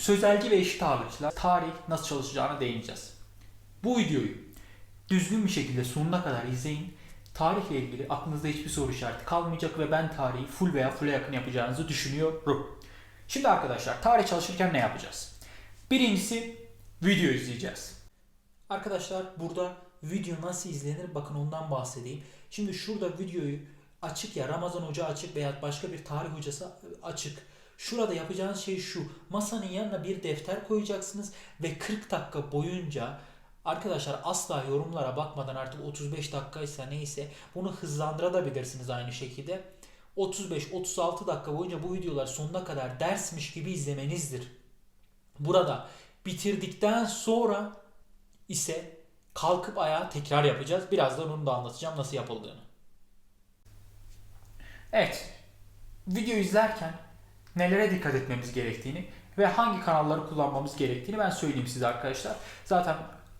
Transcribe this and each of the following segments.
sözelci ve eşit ağırlıkçılar tarih nasıl çalışacağına değineceğiz. Bu videoyu düzgün bir şekilde sonuna kadar izleyin. Tarihle ilgili aklınızda hiçbir soru işareti kalmayacak ve ben tarihi full veya full'e yakın yapacağınızı düşünüyorum. Şimdi arkadaşlar tarih çalışırken ne yapacağız? Birincisi video izleyeceğiz. Arkadaşlar burada video nasıl izlenir bakın ondan bahsedeyim. Şimdi şurada videoyu açık ya Ramazan Hoca açık veya başka bir tarih hocası açık. Şurada yapacağınız şey şu. Masanın yanına bir defter koyacaksınız ve 40 dakika boyunca arkadaşlar asla yorumlara bakmadan artık 35 dakikaysa neyse bunu hızlandırabilirsiniz aynı şekilde. 35-36 dakika boyunca bu videolar sonuna kadar dersmiş gibi izlemenizdir. Burada bitirdikten sonra ise kalkıp ayağa tekrar yapacağız. Birazdan onu da anlatacağım nasıl yapıldığını. Evet. Video izlerken nelere dikkat etmemiz gerektiğini ve hangi kanalları kullanmamız gerektiğini ben söyleyeyim size arkadaşlar. Zaten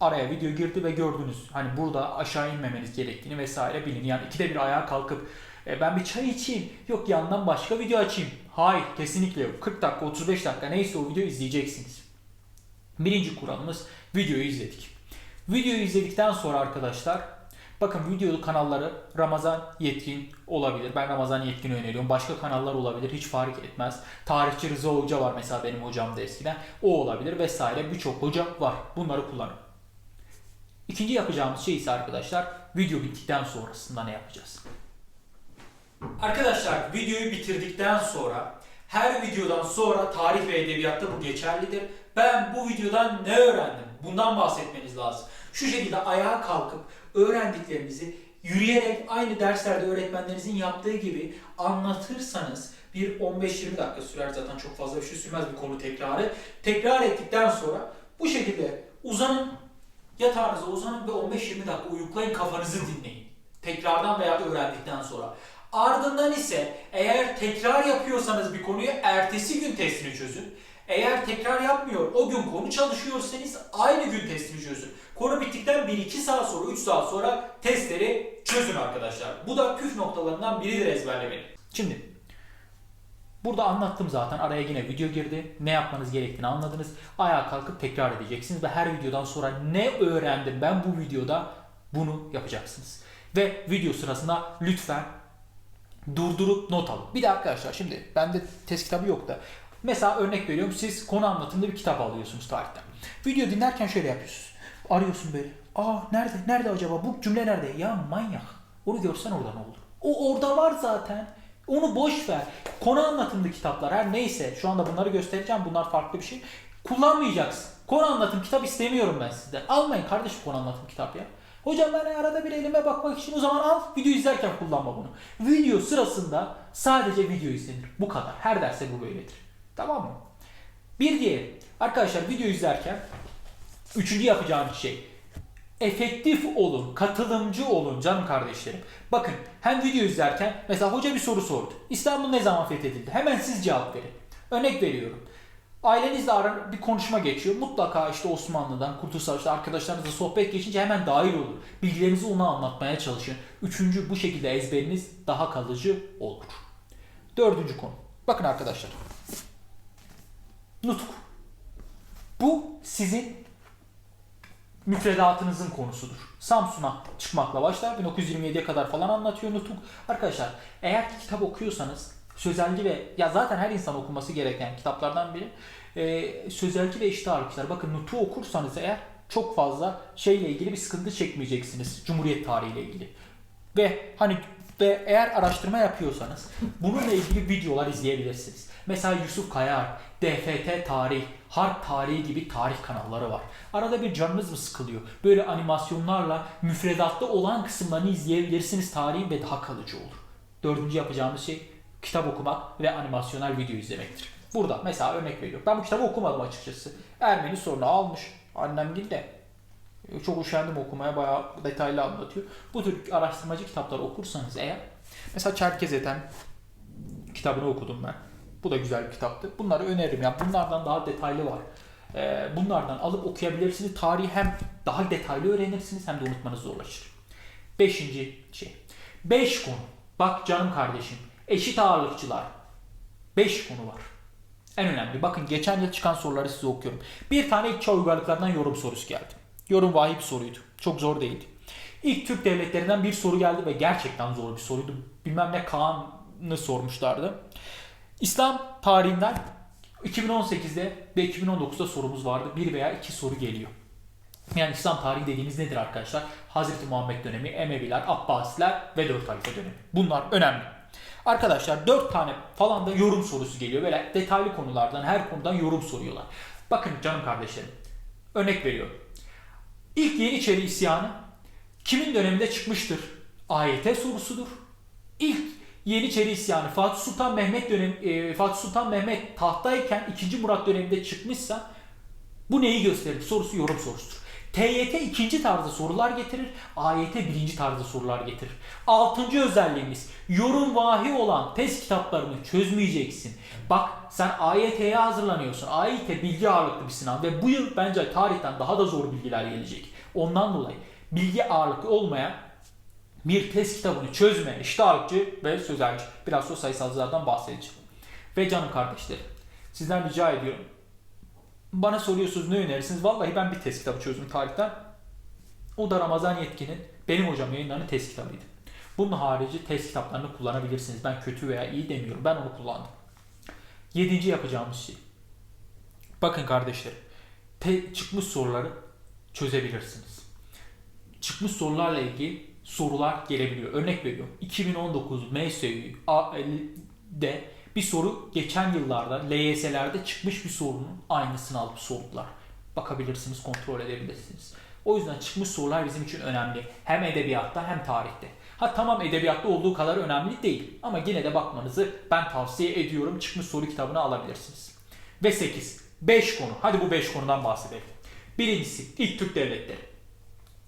araya video girdi ve gördünüz. Hani burada aşağı inmemeniz gerektiğini vesaire bilin. Yani ikide bir ayağa kalkıp e, ben bir çay içeyim. Yok yandan başka video açayım. Hayır kesinlikle yok. 40 dakika 35 dakika neyse o videoyu izleyeceksiniz. Birinci kuralımız videoyu izledik. Videoyu izledikten sonra arkadaşlar bakın video kanalları Ramazan Yetkin olabilir. Ben Ramazan Yetkin'i öneriyorum. Başka kanallar olabilir. Hiç fark etmez. Tarihçi Rıza Hoca var mesela benim hocam da eskiden. O olabilir vesaire. Birçok hoca var. Bunları kullanın. İkinci yapacağımız şey ise arkadaşlar video bittikten sonrasında ne yapacağız? Arkadaşlar videoyu bitirdikten sonra her videodan sonra tarih ve edebiyatta bu geçerlidir. Ben bu videodan ne öğrendim? Bundan bahsetmeniz lazım. Şu şekilde ayağa kalkıp öğrendiklerinizi yürüyerek aynı derslerde öğretmenlerinizin yaptığı gibi anlatırsanız bir 15-20 dakika sürer zaten çok fazla bir şey sürmez bir konu tekrarı. Tekrar ettikten sonra bu şekilde uzanın yatağınıza uzanın ve 15-20 dakika uyuklayın kafanızı dinleyin. Tekrardan veya öğrendikten sonra. Ardından ise eğer tekrar yapıyorsanız bir konuyu ertesi gün testini çözün. Eğer tekrar yapmıyor, o gün konu çalışıyorsanız aynı gün testini çözün. Konu bittikten 1-2 saat sonra, 3 saat sonra testleri çözün arkadaşlar. Bu da püf noktalarından biridir ezberlemenin. Şimdi Burada anlattım zaten. Araya yine video girdi. Ne yapmanız gerektiğini anladınız. Ayağa kalkıp tekrar edeceksiniz ve her videodan sonra ne öğrendim ben bu videoda bunu yapacaksınız. Ve video sırasında lütfen durdurup not alın. Bir de arkadaşlar şimdi bende test kitabı yok da mesela örnek veriyorum siz konu anlatımında bir kitap alıyorsunuz tarihten. Video dinlerken şöyle yapıyorsunuz. Arıyorsun böyle. Aa nerede? Nerede acaba? Bu cümle nerede? Ya manyak. Onu görsen oradan olur. O orada var zaten. Onu boş ver. Konu anlatımlı kitaplar her neyse şu anda bunları göstereceğim. Bunlar farklı bir şey. Kullanmayacaksın. Konu anlatım kitap istemiyorum ben sizden. Almayın kardeşim konu anlatım kitap ya. Hocam ben arada bir elime bakmak için o zaman al video izlerken kullanma bunu. Video sırasında sadece video izlenir. Bu kadar. Her derste bu böyledir. Tamam mı? Bir diğeri. Arkadaşlar video izlerken üçüncü yapacağınız şey efektif olun, katılımcı olun canım kardeşlerim. Bakın hem video izlerken mesela hoca bir soru sordu. İstanbul ne zaman fethedildi? Hemen siz cevap verin. Örnek veriyorum. Ailenizle ara bir konuşma geçiyor. Mutlaka işte Osmanlı'dan, Kurtuluş Savaşı'da arkadaşlarınızla sohbet geçince hemen dahil olun. Bilgilerinizi ona anlatmaya çalışın. Üçüncü bu şekilde ezberiniz daha kalıcı olur. Dördüncü konu. Bakın arkadaşlar. Nutuk. Bu sizin müfredatınızın konusudur. Samsun'a çıkmakla başlar. 1927'ye kadar falan anlatıyor Nutuk. Arkadaşlar eğer ki kitap okuyorsanız sözelci ve ya zaten her insan okuması gereken kitaplardan biri e, sözelci ve eşit ağırlıkçılar. Bakın Nutuk'u okursanız eğer çok fazla şeyle ilgili bir sıkıntı çekmeyeceksiniz. Cumhuriyet tarihiyle ilgili. Ve hani ve eğer araştırma yapıyorsanız bununla ilgili videolar izleyebilirsiniz. Mesela Yusuf Kayar, DFT Tarih, Harp Tarihi gibi tarih kanalları var. Arada bir canınız mı sıkılıyor? Böyle animasyonlarla müfredatta olan kısımlarını izleyebilirsiniz. Tarihin ve daha kalıcı olur. Dördüncü yapacağımız şey kitap okumak ve animasyonel video izlemektir. Burada mesela örnek veriyorum. Ben bu kitabı okumadım açıkçası. Ermeni sorunu almış. Annem de çok üşendim okumaya bayağı detaylı anlatıyor. Bu tür araştırmacı kitapları okursanız eğer mesela Çerkezeten kitabını okudum ben. Bu da güzel bir kitaptı. Bunları öneririm. Yani bunlardan daha detaylı var. Ee, bunlardan alıp okuyabilirsiniz. Tarihi hem daha detaylı öğrenirsiniz hem de unutmanız zorlaşır. Beşinci şey. Beş konu. Bak canım kardeşim. Eşit ağırlıkçılar. Beş konu var. En önemli. Bakın geçen yıl çıkan soruları size okuyorum. Bir tane ilk çağ yorum sorusu geldi. Yorum vahiy bir soruydu. Çok zor değildi. İlk Türk devletlerinden bir soru geldi ve gerçekten zor bir soruydu. Bilmem ne Kaan'ı sormuşlardı. İslam tarihinden 2018'de ve 2019'da sorumuz vardı. Bir veya iki soru geliyor. Yani İslam tarihi dediğimiz nedir arkadaşlar? Hazreti Muhammed dönemi, Emeviler, Abbasiler ve 4 halife dönemi. Bunlar önemli. Arkadaşlar 4 tane falan da yorum sorusu geliyor. Böyle detaylı konulardan, her konudan yorum soruyorlar. Bakın canım kardeşlerim. Örnek veriyorum. İlk Yeniçeri isyanı kimin döneminde çıkmıştır? AYT sorusudur. İlk Yeniçeri isyanı Fatih Sultan Mehmet dönem e, Fatih Sultan Mehmet tahttayken 2. Murat döneminde çıkmışsa bu neyi gösterir? Sorusu yorum sorusudur. TYT ikinci tarzda sorular getirir. AYT birinci tarzda sorular getirir. Altıncı özelliğimiz yorum vahi olan test kitaplarını çözmeyeceksin. Bak sen AYT'ye hazırlanıyorsun. AYT bilgi ağırlıklı bir sınav ve bu yıl bence tarihten daha da zor bilgiler gelecek. Ondan dolayı bilgi ağırlıklı olmayan bir test kitabını çözme, ağırlıkçı ve sözelci. Biraz sonra sayısalcılardan bahsedeceğim. Ve canım kardeşlerim, sizden rica ediyorum. Bana soruyorsunuz ne önerirsiniz? Vallahi ben bir test kitabı çözdüm tarihten. O da Ramazan Yetkin'in benim hocam yayınlanan test kitabıydı. Bunun harici test kitaplarını kullanabilirsiniz. Ben kötü veya iyi demiyorum. Ben onu kullandım. Yedinci yapacağımız şey. Bakın kardeşlerim. Te- çıkmış soruları çözebilirsiniz. Çıkmış sorularla ilgili sorular gelebiliyor. Örnek veriyorum. 2019 MSÜ'de bir soru geçen yıllarda LYS'lerde çıkmış bir sorunun aynısını alıp sordular. Bakabilirsiniz, kontrol edebilirsiniz. O yüzden çıkmış sorular bizim için önemli. Hem edebiyatta hem tarihte. Ha tamam edebiyatta olduğu kadar önemli değil. Ama yine de bakmanızı ben tavsiye ediyorum. Çıkmış soru kitabını alabilirsiniz. Ve 8. 5 konu. Hadi bu 5 konudan bahsedelim. Birincisi ilk Türk devletleri.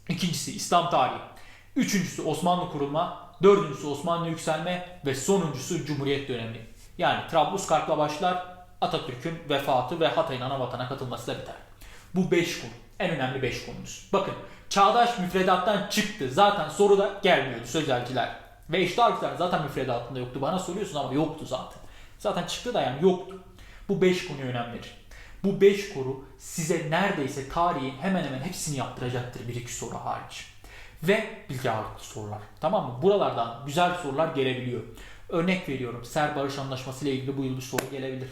İkincisi İslam tarihi. Üçüncüsü Osmanlı kurulma. Dördüncüsü Osmanlı yükselme. Ve sonuncusu Cumhuriyet dönemi. Yani Trablusgarp'la başlar. Atatürk'ün vefatı ve Hatay'ın ana vatana katılmasıyla biter. Bu 5 konu. En önemli 5 konumuz. Bakın çağdaş müfredattan çıktı. Zaten soruda gelmiyordu sözelciler. Ve eşit ağırlıklar zaten müfredatında yoktu. Bana soruyorsun ama yoktu zaten. Zaten çıktı da yani yoktu. Bu 5 konu önemlidir. Bu 5 konu size neredeyse tarihin hemen hemen hepsini yaptıracaktır bir iki soru hariç. Ve bilgi ağırlıklı sorular. Tamam mı? Buralardan güzel sorular gelebiliyor. Örnek veriyorum. Ser Barış Anlaşması ile ilgili bu yıl bir soru gelebilir.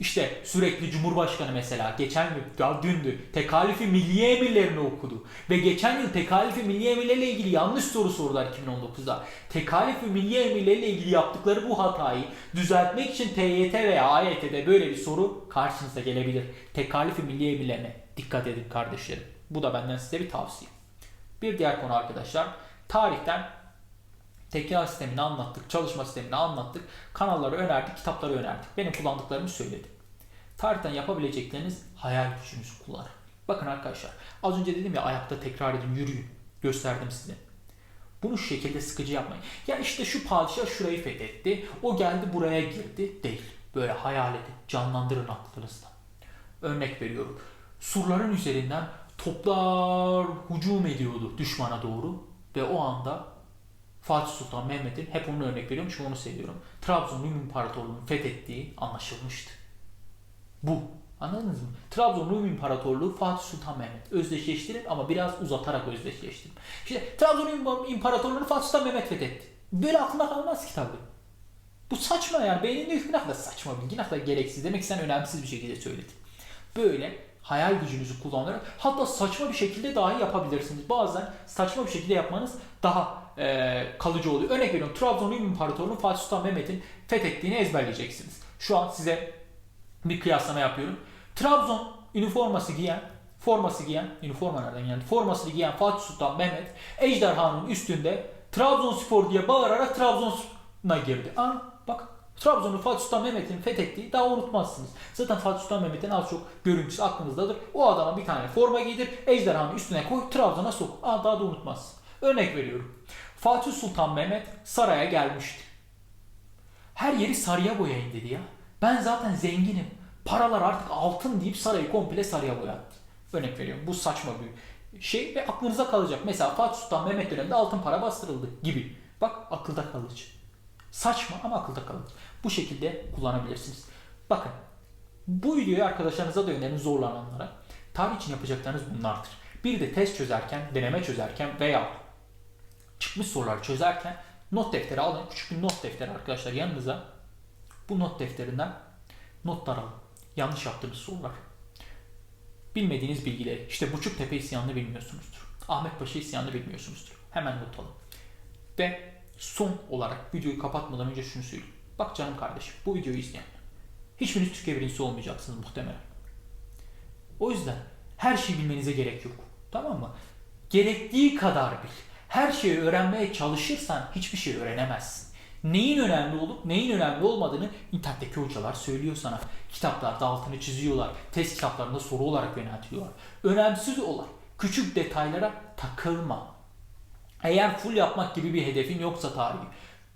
İşte sürekli Cumhurbaşkanı mesela geçen yıl, ya dündü tekalifi milliye emirlerini okudu. Ve geçen yıl tekalifi milliye emirleriyle ilgili yanlış soru sordular 2019'da. Tekalifi milliye emirleriyle ilgili yaptıkları bu hatayı düzeltmek için TYT veya AYT'de böyle bir soru karşınıza gelebilir. Tekalifi milliye emirlerine dikkat edin kardeşlerim. Bu da benden size bir tavsiye. Bir diğer konu arkadaşlar. Tarihten tekrar sistemini anlattık, çalışma sistemini anlattık, kanalları önerdik, kitapları önerdik. Benim kullandıklarımı söyledim. Tarihten yapabilecekleriniz hayal gücünüzü kullanın. Bakın arkadaşlar, az önce dedim ya ayakta tekrar edin, yürüyün. Gösterdim size. Bunu şu şekilde sıkıcı yapmayın. Ya işte şu padişah şurayı fethetti, o geldi buraya girdi. Değil. Böyle hayal edin, canlandırın aklınızda. Örnek veriyorum. Surların üzerinden toplar hücum ediyordu düşmana doğru ve o anda Fatih Sultan Mehmet'in hep onu örnek veriyorum çünkü onu seviyorum. Trabzon Rum İmparatorluğu'nu fethettiği anlaşılmıştı. Bu. Anladınız mı? Trabzon Rum İmparatorluğu Fatih Sultan Mehmet. Özdeşleştirin ama biraz uzatarak özdeşleştirin. İşte Trabzon Rum İmparatorluğu'nu Fatih Sultan Mehmet fethetti. Böyle aklına kalmaz ki tabii. Bu saçma yani. Beyninde hükmü ne saçma bilgi, ne kadar gereksiz. Demek ki sen önemsiz bir şekilde söyledin. Böyle hayal gücünüzü kullanarak hatta saçma bir şekilde dahi yapabilirsiniz. Bazen saçma bir şekilde yapmanız daha e, kalıcı oluyor. Örnek veriyorum Trabzon Rum İmparatorluğu Fatih Sultan Mehmet'in fethettiğini ezberleyeceksiniz. Şu an size bir kıyaslama yapıyorum. Trabzon üniforması giyen, forması giyen, üniforma nereden yani formasını giyen Fatih Sultan Mehmet Ejderhanın üstünde Trabzonspor diye bağırarak Trabzon'a girdi. Aa bak Trabzon'u Fatih Sultan Mehmet'in fethettiği daha unutmazsınız. Zaten Fatih Sultan Mehmet'in az çok görüntüsü aklınızdadır. O adama bir tane forma giydir, ejderhanın üstüne koy, Trabzon'a sok. Aa daha da unutmazsın. Örnek veriyorum. Fatih Sultan Mehmet saraya gelmişti. Her yeri sarıya boyayın dedi ya. Ben zaten zenginim. Paralar artık altın deyip sarayı komple sarıya boyattı. Örnek veriyorum. Bu saçma bir şey ve aklınıza kalacak. Mesela Fatih Sultan Mehmet döneminde altın para bastırıldı gibi. Bak akılda kalıcı. Saçma ama akılda kalıcı. Bu şekilde kullanabilirsiniz. Bakın Bu videoyu arkadaşlarınıza da önerin zorlananlara. Tarih için yapacaklarınız bunlardır. Bir de test çözerken, deneme çözerken veya çıkmış soruları çözerken not defteri alın. Küçük bir not defteri arkadaşlar yanınıza. Bu not defterinden notlar alın. Yanlış yaptığınız sorular. Bilmediğiniz bilgileri. İşte Buçuktepe isyanını bilmiyorsunuzdur. Ahmet Paşa isyanını bilmiyorsunuzdur. Hemen not alın. Ve son olarak videoyu kapatmadan önce şunu söyleyeyim. Bak canım kardeşim bu videoyu izleyen. Hiçbiriniz Türkiye birincisi olmayacaksınız muhtemelen. O yüzden her şeyi bilmenize gerek yok. Tamam mı? Gerektiği kadar bil. Her şeyi öğrenmeye çalışırsan hiçbir şey öğrenemezsin. Neyin önemli olup neyin önemli olmadığını internetteki hocalar söylüyor sana. Kitaplarda altını çiziyorlar. Test kitaplarında soru olarak yöneltiyorlar. Önemsiz olan küçük detaylara takılma. Eğer full yapmak gibi bir hedefin yoksa tarihi,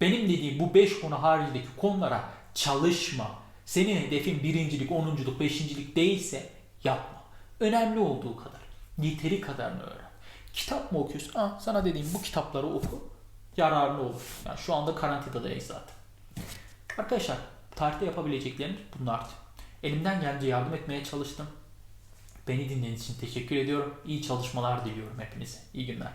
benim dediğim bu 5 konu haricindeki konulara çalışma. Senin hedefin birincilik, onunculuk, beşincilik değilse yapma. Önemli olduğu kadar, yeteri kadarını öğren. Kitap mı okuyorsun? Ha, sana dediğim bu kitapları oku. Yararlı olur. Yani şu anda karantinadayız zaten. Arkadaşlar tarihte yapabileceklerim bunlardı. Elimden gelince yardım etmeye çalıştım. Beni dinlediğiniz için teşekkür ediyorum. İyi çalışmalar diliyorum hepinize. İyi günler.